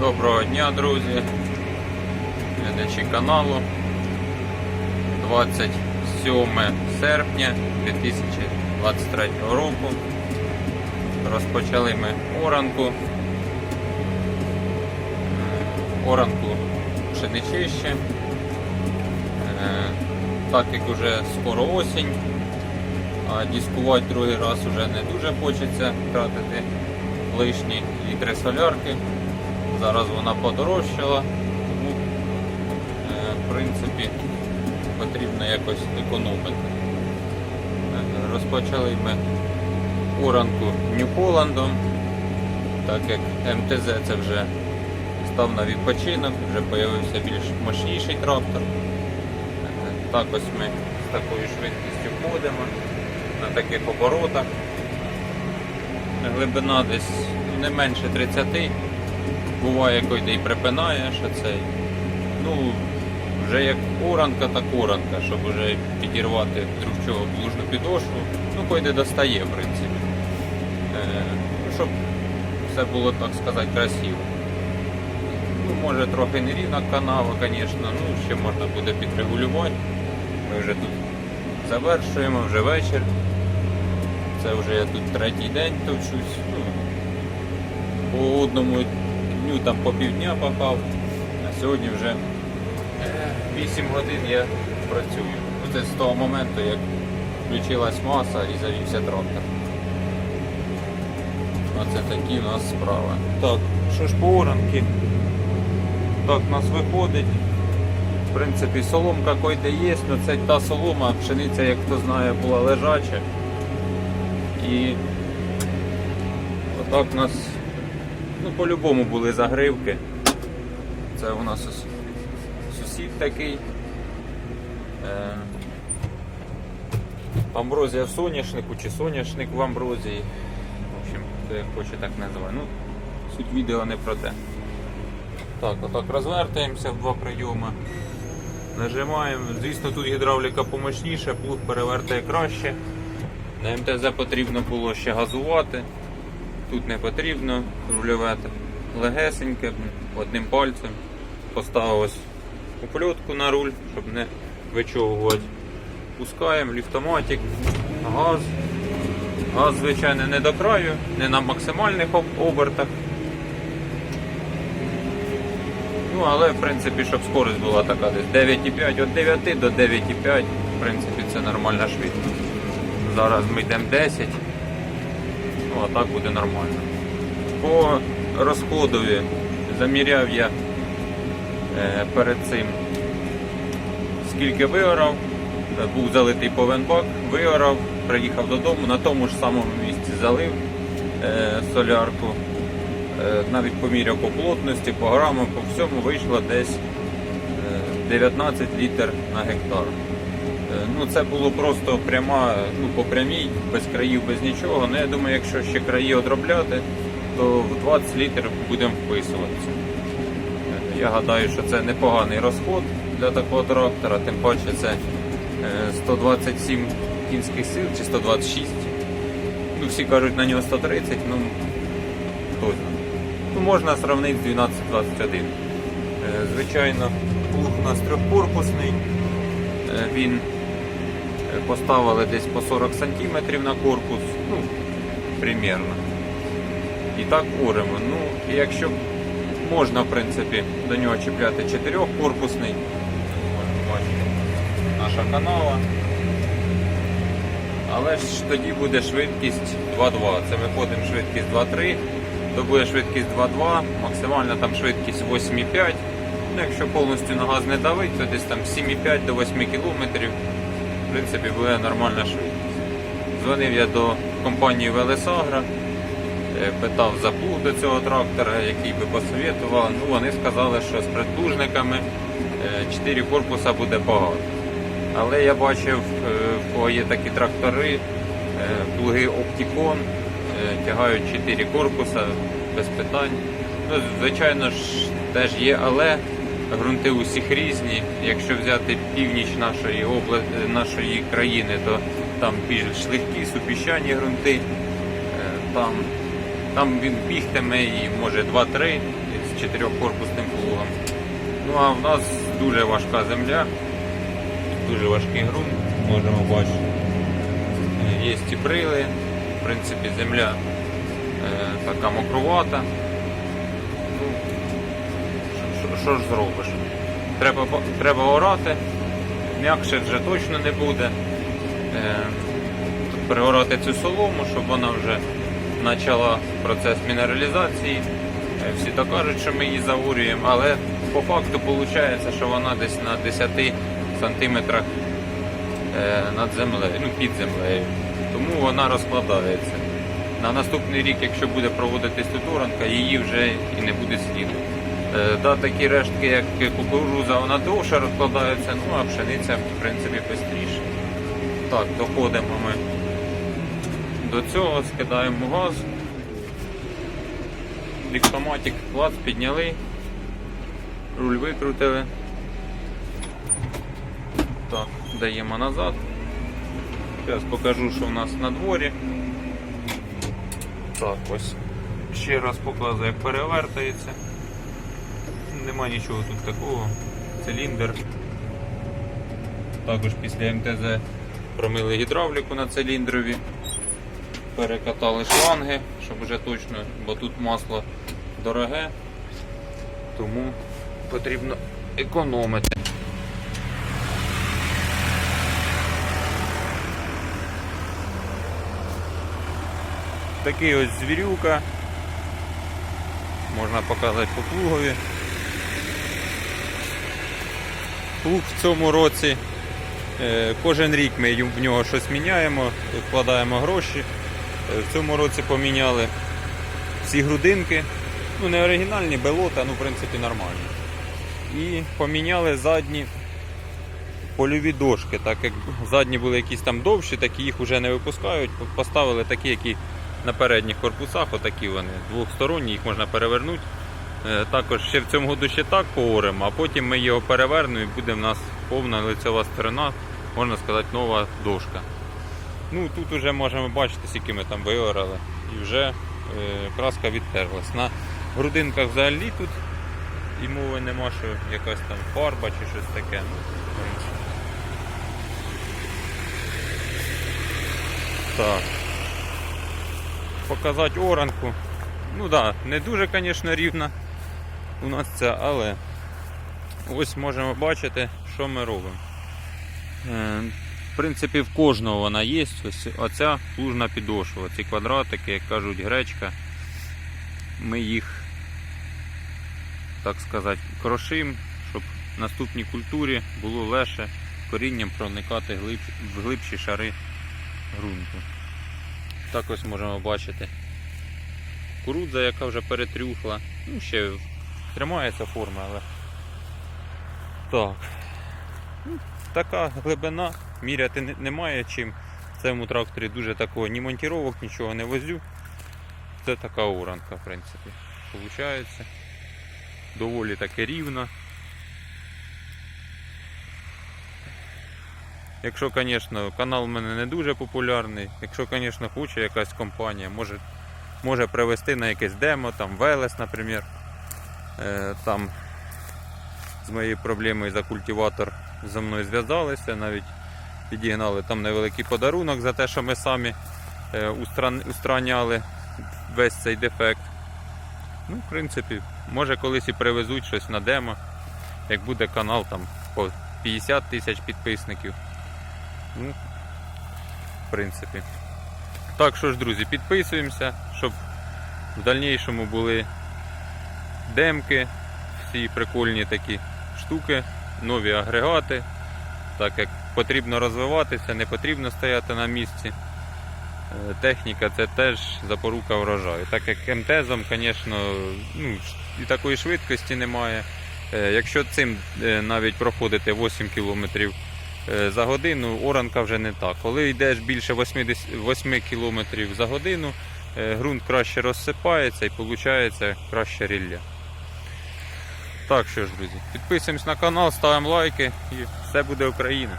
Доброго дня, друзі, глядачі каналу. 27 серпня 2023 року. Розпочали ми оранку. Е, Оранку пшеничище. Е, Так як уже скоро осінь, а дискувати другий раз вже не дуже хочеться тратити лишні літри солярки. Зараз вона подорожчала, тому е, в принципі потрібно якось економити. Е, Розпочали ми оранку Нью-Холландом, так як МТЗ це вже став на відпочинок, вже з'явився більш мощніший трактор. Е, Так ось ми з такою швидкістю ходимо на таких оборотах. Глибина десь не менше 30 буває, коли і припинає, що цей. Ну, вже як оранка, так оранка, щоб вже підірвати друг чого плужну підошву. Ну, койде достає, в принципі. Е, ну, щоб все було, так сказати, красиво. Ну, може трохи нерівна канава, звісно, ну, ще можна буде підрегулювати. Ми вже тут завершуємо, вже вечір. Це вже я тут третій день товчусь. Ну, по одному дню там по півдня пахав, а сьогодні вже 8 годин я працюю. Ну, Це з того моменту, як включилась маса і завівся трактор. Оце такі у нас справи. Так, що ж по оранки? Так, у нас виходить. В принципі, соломка койде є, але це та солома, пшениця, як хто знає, була лежача. І отак у нас ну, по-любому були загривки. Це у нас сусід такий. Е, амброзія в соняшнику чи соняшник в амброзії. В общем, хто як хоче так називає. Ну, суть відео не про те. Так, отак розвертаємося в два прийоми. Нажимаємо. Звісно, тут гідравліка помощніша, плуг перевертає краще. На МТЗ потрібно було ще газувати. Тут не потрібно рульове легесеньке, одним пальцем. Поставив упльотку на руль, щоб не вичовувати. Пускаємо ліфтоматик, газ. Газ, звичайно, не до краю, не на максимальних обертах. Ну, але в принципі, щоб скорость була така десь 9,5, від 9 до 9,5, в принципі, це нормальна швидкість. Зараз ми йдемо 10, ну а так буде нормально. По розходові заміряв я е, перед цим скільки виорав, Е, був залитий повенбак, виорав, приїхав додому, на тому ж самому місці залив е, солярку. Навіть поміряв по плотності, по грамам, по всьому вийшло десь е, 19 літр на гектар. Е, Ну, це було просто пряма, ну, по прямій, без країв, без нічого. Ну, я думаю, якщо ще краї одробляти, то в 20 літрів будемо вписуватися. Е, Я гадаю, що це непоганий розход для такого трактора, тим паче це е, 127 кінських сил чи 126. Ну, всі кажуть на нього 130, ну знає. Ну, можна сравнити з 1221. Е, Звичайно, плуг у нас трьохкорпусний. Е, Він е, поставили десь по 40 см на корпус, ну, примерно. І так оремо. Ну, і якщо можна, в принципі, до нього чіпляти чотирьохкорпусний, наша канава. Але ж тоді буде швидкість 2.2. Це ми ходимо швидкість 2.3, то буде швидкість 2.2, максимальна там швидкість 8.5. Ну, якщо повністю на газ не давить, то десь там 7,5 до 8 км. В принципі, буде нормальна швидкість. Дзвонив я до компанії Велесагра, е, питав за плуг до цього трактора, який би посоветував. Ну, вони сказали, що з предплужниками 4 корпуса буде багато. Але я бачив, е, в кого є такі трактори, е, плуги е, тягають 4 корпуса без питань. Ну, звичайно ж, теж є, але ґрунти усіх різні. Якщо взяти північ нашої обла... е, нашої країни, то там більш легкі супіщані ґрунти. Е, Там, там він бігтиме і може 2-3, з чотирьохкорпусним плугом. Ну а в нас дуже важка земля, дуже важкий ґрунт, можемо бачити. Е, Є стіприли, в принципі, земля така мокрувата. Що- ж зробиш? Треба, треба орати, м'якше вже точно не буде. Е, тут переорати цю солому, щоб вона вже почала процес мінералізації. Е, Всі то кажуть, що ми її заурюємо, але по факту виходить, що вона десь на 10 сантиметрах е, над землею, ну під землею. Тому вона розкладається. На наступний рік, якщо буде проводитись тут оранка, її вже і не буде сліду. Е, Да, такі рештки, як кукуруза, вона довше розкладається, ну а пшениця, в принципі, швидше. Так, доходимо ми до цього, скидаємо газ. Ліктоматик клац підняли, руль викрутили. Так, даємо назад. Зараз покажу, що в нас на дворі. Так, ось. Ще раз показую, як перевертається. Нема нічого тут такого. Циліндр. Також після МТЗ промили гідравліку на циліндрові. Перекатали шланги, щоб вже точно, бо тут масло дороге, тому потрібно економити. Такий ось звірюка. Можна показати по плугові. Плуг в цьому році. е, Кожен рік ми в нього щось міняємо, вкладаємо гроші. Е, В цьому році поміняли всі грудинки. Ну, не оригінальні, белота, ну, в принципі, нормальні. І поміняли задні польові дошки, так як задні були якісь там довші, такі їх вже не випускають. Поставили такі, які на передніх корпусах, отакі вони, двохсторонні, їх можна перевернути. Е, Також ще в цьому году ще так пооремо, а потім ми його перевернемо і буде в нас повна лицева сторона, можна сказати, нова дошка. Ну тут вже можемо бачити, скільки ми там виорали, і вже е, краска відтерлась. На грудинках взагалі тут і мови нема, що якась там фарба чи щось таке. Ну. Так. Показати оранку. Ну так, да, не дуже, звісно, рівна у нас ця, але ось можемо бачити, що ми робимо. Е, В принципі, в кожного вона є. Ось оця плужна підошва. Ці квадратики, як кажуть, гречка. Ми їх, так сказати, крошимо, щоб в наступній культурі було легше корінням проникати в глибші шари ґрунту. Так ось можемо бачити кукурудза, яка вже перетрюхла. Ну, ще тримається форма, але. Так. Ну, Така глибина, міряти немає чим. В цьому тракторі дуже такого ні монтіровок, нічого не возю. Це така уранка, в принципі. Получається. Доволі таки рівно. Якщо, звісно, канал в мене не дуже популярний, якщо, звісно, хоче якась компанія, може, може привезти на якесь демо, там Велес, наприклад. Е, там з моєю проблемою за культиватор зі мною зв'язалися, навіть підігнали там невеликий подарунок за те, що ми самі е, устраняли весь цей дефект. Ну, в принципі, може колись і привезуть щось на демо, як буде канал там по 50 тисяч підписників. Ну, в принципі. Так що ж, друзі, підписуємося, щоб в дальнішому були демки, всі прикольні такі штуки, нові агрегати. Так як потрібно розвиватися, не потрібно стояти на місці. Е, Техніка це теж запорука врожаю. Так як МТЗом, звісно, ну, і такої швидкості немає. Е, Якщо цим е, навіть проходити 8 км за годину, оранка вже не так. Коли йдеш більше 8 км за годину, ґрунт краще розсипається і виходить краще рілля. Так що ж, друзі, підписуємось на канал, ставимо лайки і все буде Україна.